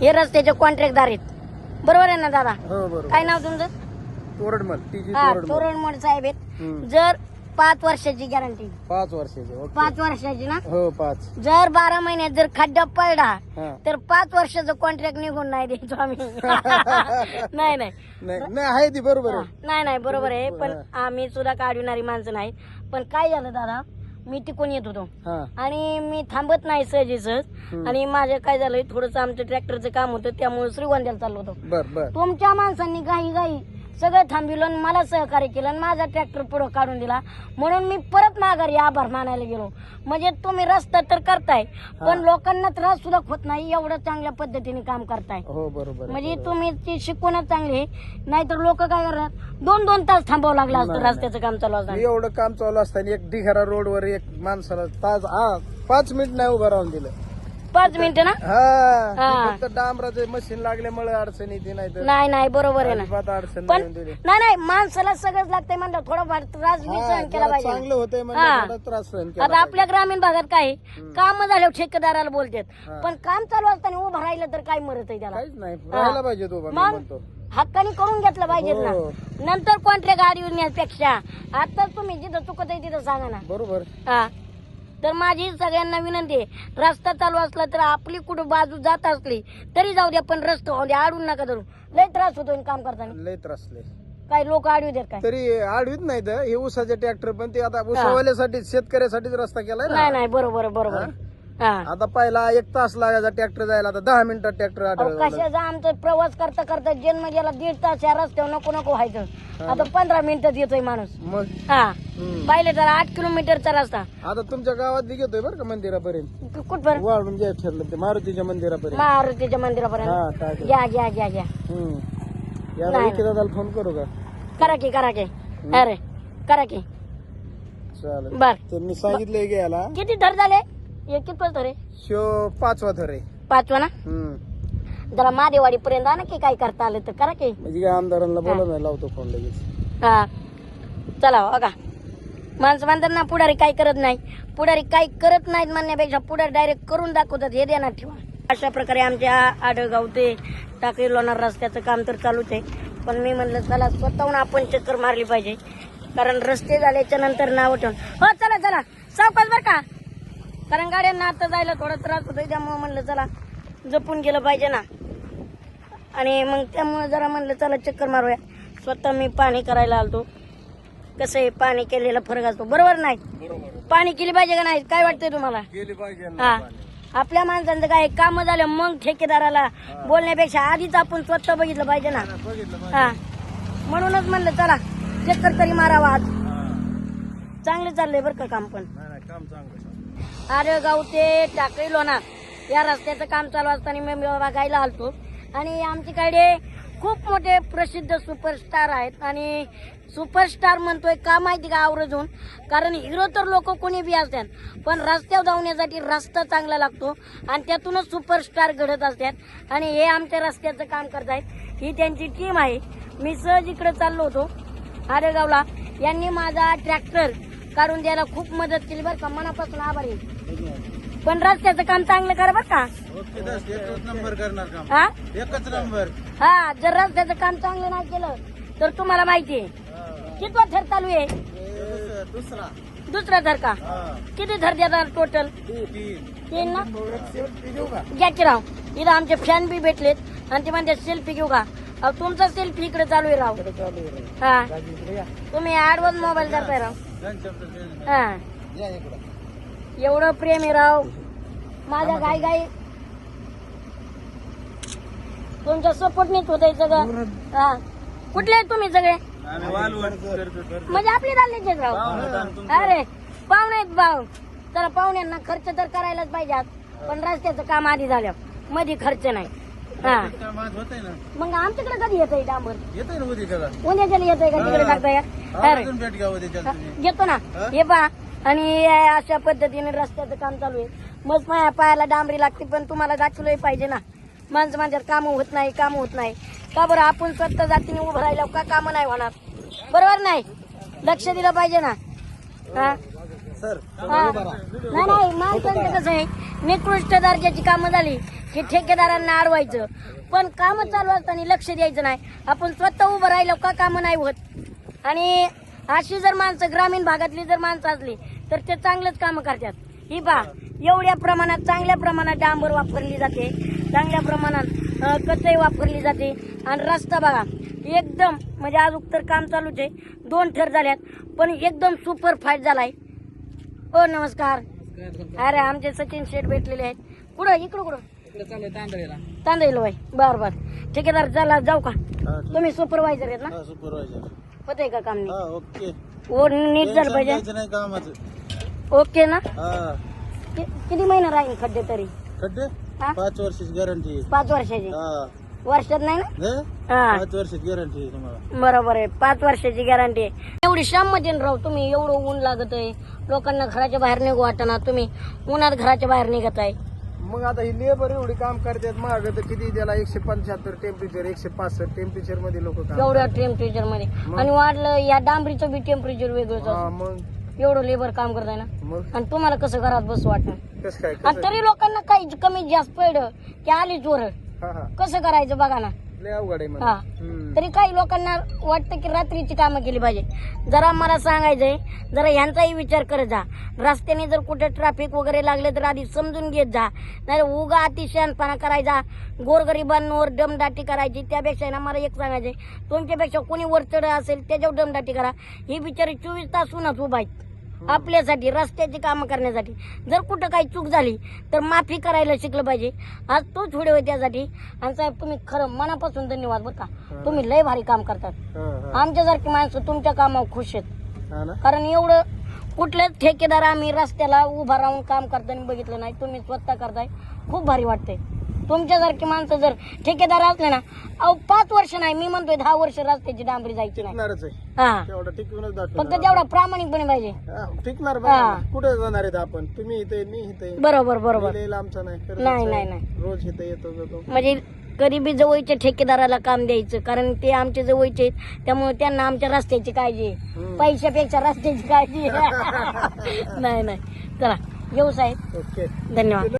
हे रस्त्याचे कॉन्ट्रॅक्टदार आहेत. बरोबर आहे ना दादा? हो बरोबर. काय नाव तुमचं? तोरडमल टीजी हा तोरडमल. तोरणमोड साहेब आहेत. हम्म. जर पाच वर्षाची गॅरंटी पाच वर्षाचे ओके पाच वर्षाची ना? हो पाच. जर बारा महिन्यात जर खड्डा पडला हा. तर पाच वर्षाचं कॉन्ट्रॅक्ट निघून नाही द्यायचो आम्ही. नाही नाही. नाही नाही आहे ती बरोबर आहे. नाही नाही बरोबर आहे. पण. आम्ही सुद्धा काढविणारी माणसं नाही. पण काय झालं दादा? मी तिकून येत होतो. हा. आणि मी थांबत नाही सहजी सहज. आणि माझं काय झालंय थोडंसं आमचं ट्रॅक्टरचं काम होतं त्यामुळे श्रीगोंद्याला चाललो होतो. बर बर. तुमच्या माणसांनी काही काही सगळं थांबविलं आणि मला सहकार्य केलं आणि माझा ट्रॅक्टर पुढं काढून दिला. म्हणून मी परत माघारी आभार मानायला गेलो. म्हणजे तुम्ही रस्ता तर करताय पण लोकांना त्रास सुद्धा होत नाही एवढं चांगल्या पद्धतीने काम करताय. हो बरोबर म्हणजे. तुम्ही ती शिकवणच चांगली नाहीतर लोक काय करतात दोन दोन तास थांबावं लागलं असतं. रस्त्याचं काम चालू असताना. एवढं काम चालू असताना एक ढिगारा रोडवर एक माणसाला तास हा पाच मिनिट नाही उभं राहून दिलं. पाच मिनिटं ना? हा हा. ते फक्त डांबराचं मशीन लागल्यामुळे अडचण येते नाही तर. नाही नाही बरोबर आहे ना. अजिबात अडचण पण नाही दिली. नाही नाही माणसाला सगळंच लागतंय म्हणलं थोडंफार त्रास बी हा, सहन केला जरा पाहिजे. चांगलं होतंय हा. म्हणजे थोडा त्रास सहन केला आता आपल्या ग्रामीण भागात काय आहे? काम झाल्यावर ठेकेदाराला बोलतात. हा. पण काम चालू असताना उभं राहिलं तर काय मरत आहे त्याला? काहीच नाही राहायला पाहिजे तो बा, मी मग म्हणतो. हक्काने करून घेतलं पाहिजेत हो. ना नंतर कोणत्या गाडीवर नेण्यापेक्षा आता तुम्ही जिथं चुकत आहे तिथं सांगा ना. बरोबर. हा. तर माझी सगळ्यांना विनंती आहे रस्ता चालू असला तर आपली कुठं बाजू जात असली तरी जाऊ द्या पण रस्ता होऊ द्या अडून नका धरू. लय त्रास होतो काम करताना. लय त्रासले काही लोक अडवू देत काय? तरी आडवीत नाही तर हे ऊसाचे ट्रॅक्टर पण ते आता ऊसवाल्यासाठी शेतकऱ्यासाठीच रस्ता केलाय नाही ना. नाही बरोबर बरोबर. हा. आता पहिला एक तास लागायचा ट्रॅक्टर जायला आता दहा मिनिटात ट्रॅक्टर अहो, आढळला कशाचा आमचा प्रवास करता करता जन्म गेला दीड तास या रस्त्यावर नको नको व्हायचं. आता पंधरा मिनिटात येतोय माणूस. मग? हा. हम्म. पाहिले तर आठ किलोमीटरचा रस्ता. आता तुमच्या गावात बी घेतोय बरं का मंदिरापर्यंत? कुठपर्यंत? वाढून घ्या ठरलं ते मारुतीच्या मंदिरापर्यंत. मारुतीच्या मंदिरापर्यंत. हा काय. घ्या घ्या घ्या घ्या. हम्म. याला नाही. एके दादाला फोन करू का? करा की करा की. अरे करा की. चालेल. बर. मी सांगितलंय घ्यायला. किती धर झाले? हे किती धर? आहे शो पाचवा थर आहे पाचवा ना? हम्म. जरा महादेवाडी पर्यंत आणा की काय करता आलं तर करा की. म्हणजे काय आमदारांना बोला नाही लावतो फोन लगेच. हा. चला हो, बघा. माणसं म्हणतात ना पुढारी काय करत नाही. पुढारी काही करत नाहीत म्हणण्यापेक्षा पुढारी डायरेक्ट करून दाखवतात हे देणार ठेवा. अशा प्रकारे आमच्या आडगाव ते टाकळी लोणार रस्त्याचं काम तर चालूच आहे. पण मी म्हणलं चला स्वतःहून आपण चक्कर मारली पाहिजे. कारण रस्ते झाल्याच्यानंतर नाव ठेवून हो चला चला. सावकाश बरं का? कारण गाड्यांना आता जायला थोडा त्रास होतोय त्यामुळे म्हणलं चला जपून गेलं पाहिजे ना. आणि मग त्यामुळे जरा म्हणलं चला चक्कर मारूया. स्वतः मी पाणी करायला आलतो. कसं आहे पाणी केलेला फरक असतो. बरोबर नाही? पाणी केली पाहिजे का नाही? काय वाटतंय तुम्हाला? हा. आपल्या माणसांचं काय काम झालं मग ठेकेदाराला बोलण्यापेक्षा आधीच आपण स्वतः बघितलं पाहिजे ना. हा म्हणूनच म्हणलं चला चक्कर तरी मारावा. आज चांगलं चाललंय बरं का काम पण. काम चांगलं आरेगाव ते टाकळी लोणार या रस्त्याचं काम चालू असताना मी बघायला आलतो. आणि आमच्याकडे खूप मोठे प्रसिद्ध सुपरस्टार आहेत. आणि सुपरस्टार म्हणतोय का माहिती का आवर्जून? कारण हिरो तर लोक कोणी बी असतात पण रस्त्यावर धावण्यासाठी रस्ता चांगला लागतो आणि त्यातूनच सुपरस्टार घडत असतात. आणि हे आमच्या रस्त्याचं काम करत आहेत. ही त्यांची टीम आहे. मी सहज इकडे चाललो होतो. आरेगावला. यांनी माझा ट्रॅक्टर काढून द्यायला खूप मदत केली. बरं का मनापासून आभारी आहे. पण रस्त्याचं काम चांगलं करा बरं का. एकच नंबर करणार काम. हा? एकच नंबर हा जर रस्त्याचं काम चांगलं नाही केलं तर तुम्हाला माहिती आहे. कितवा थर चालू आहे? दुसरा. दुसरा थर का? किती थर देतात टोटल तीन. ना? घ्या की राव. इथं आमचे फॅन बी भेटलेत आणि ते म्हणते सेल्फी घेऊ का? अहो, तुमचा सेल्फी इकडे चालू आहे राव. हा. तुम्ही ऍडव्हान्स मोबाईल करताय राव. हा. एवढं प्रेम आहे राव. माझ्या गाई गाई तुमच्या सपोर्ट नीट होत सगळं. हा. कुठले आहेत तुम्ही सगळे? म्हणजे आपले चालले राव. अरे पाहुणे आहेत भाऊ. तर पाहुण्यांना खर्च तर करायलाच पाहिजे आज. पण रस्त्याचं काम आधी झालं. मध्ये खर्च नाही. हा. मग आमच्याकडे कधी येतंय डांबर? येतोय ना उद्या त्याला उद्याच्याला येतंय का तिकडे टाकताय हा, घेतो ना. हे पहा. आणि अशा पद्धतीने रस्त्याचं काम चालू आहे. मग माझ्या पायाला डांबरी लागते पण तुम्हाला दाखवलंही पाहिजे ना. माणसं माझ्यात कामं होत नाही कामं होत नाही. का बरं आपण स्वतः जातीने उभं राहिल्यावर का कामं नाही होणार? बरोबर नाही? लक्ष दिलं पाहिजे ना. हा? हा. नाही नाही माणसांचं कसं आहे निकृष्ट दर्जाची कामं झाली की ठेकेदारांना अडवायचं पण कामं चालू असताना लक्ष द्यायचं नाही. आपण स्वतः उभं राहिलो का कामं नाही होत? आणि अशी जर माणसं ग्रामीण भागातली जर माणसं असली तर ते चांगलंच कामं करतात. ही पा एवढ्या प्रमाणात चांगल्या प्रमाणात डांबर वापरली जाते. चांगल्या प्रमाणात कचई वापरली जाते. आणि रस्ता बघा एकदम म्हणजे आज तर काम चालूच आहे. दोन थर झाल्यात पण एकदम सुपर फाईट झालाय. हो नमस्कार. अरे आमचे सचिन शेठ भेटलेले आहेत. कुठं इकडं कुठं? तांदळीला. बाई बर बर. ठेकेदार चला जाऊ का? तुम्ही सुपरवायझर आहेत ना? सुपरवायझर होतंय का काम? हा ओके. हो नीट झालं पाहिजे. नाही कामाचं. ओके ना? हा. कि- किती महिने राहील खड्डे तरी? खड्डे? हा? पाच वर्षाची गॅरंटी. पाच वर्षाची? हा. वर्षात नाही ना? हे? हा. पाच वर्षाची गॅरंटी आहे तुम्हाला. बरोबर आहे. पाच वर्षाची गॅरंटी आहे. एवढी श्याममध्ये राहू तुम्ही. एवढं ऊन लागत आहे लोकांना घराच्या बाहेर निघू वाटना. तुम्ही उन्हात घराच्या बाहेर निघत आहे मग आता ही लेबर एवढी काम करतात महाग तर किती त्याला एकशे पंच्याहत्तर टेम्परेचर एकशे पासष्ट टेम्परेचरमध्ये लोक एवढ्या टेम्परेचरमध्ये. आणि वाढलं या डांबरीचं बी टेम्परेचर वेगळंच असतं. मग? एवढं लेबर काम करताय ना. मग? आणि तुम्हाला कसं घरात बस वाटणार कसं काय आणि कसं? तरी लोकांना काही कमी जास्त पडलं की आली चोर हा हा. कसं करायचं बघा ना. लय अवघड आहे हा. मला. तरी काही लोकांना वाटतं की रात्रीची कामं केली पाहिजे. जरा मला सांगायचंय जरा ह्यांचाही विचार करत जा. रस्त्याने जर कुठे ट्रॅफिक वगैरे लागले तर आधी समजून घेत जा. नाही उगा अतिशहानपणा करायचा. गोरगरिबांवर दमदाटी करायची. त्यापेक्षा आहे ना मला एक सांगायचंय. तुमच्यापेक्षा कोणी वरचढ असेल त्याच्यावर दमदाटी करा. ही बिचारी चोवीस तास उन्हात उभा आहेत. आपल्यासाठी रस्त्याची कामं करण्यासाठी. जर कुठं काही चूक झाली तर माफी करायला शिकलं पाहिजे. आज तोच व्हिडिओ आहे त्यासाठी. आणि साहेब तुम्ही खरं मनापासून धन्यवाद बरं का? तुम्ही लय भारी काम करतात. हा, हा. आमच्यासारखी माणसं तुमच्या कामावर खुश आहेत. हा कारण एवढं कुठलेच ठेकेदार आम्ही रस्त्याला उभा राहून काम करताना बघितलं नाही. तुम्ही स्वतः करताय. खूप भारी वाटतंय. तुमच्यासारखी माणसं जर ठेकेदार असले ना अहो पाच वर्ष नाही मी म्हणतोय दहा वर्ष रस्त्याची डांबरी जायची नाही. टिकणारच आहे. हा. तेवढं टिकूनच फक्त दाखवणार तेवढा प्रामाणिकपणे पाहिजे. हा, टिकणार हा. कुठे जाणार आहेत आपण? तुम्ही इथे मी इथे. बरोबर बरोबर. लांबचा नाही. नाही, आहे. नाही, नाही. रोज इथे येतो जातो. म्हणजे गरिबी जवळच्या ठेकेदाराला काम द्यायचं कारण ते आमच्या जवळचे आहेत. त्यामुळे त्यांना आमच्या रस्त्याची काळजी आहे. हम्म. पैशापेक्षा रस्त्याची काळजी आहे. नाही नाही. चला येऊ साहेब. ओके. धन्यवाद.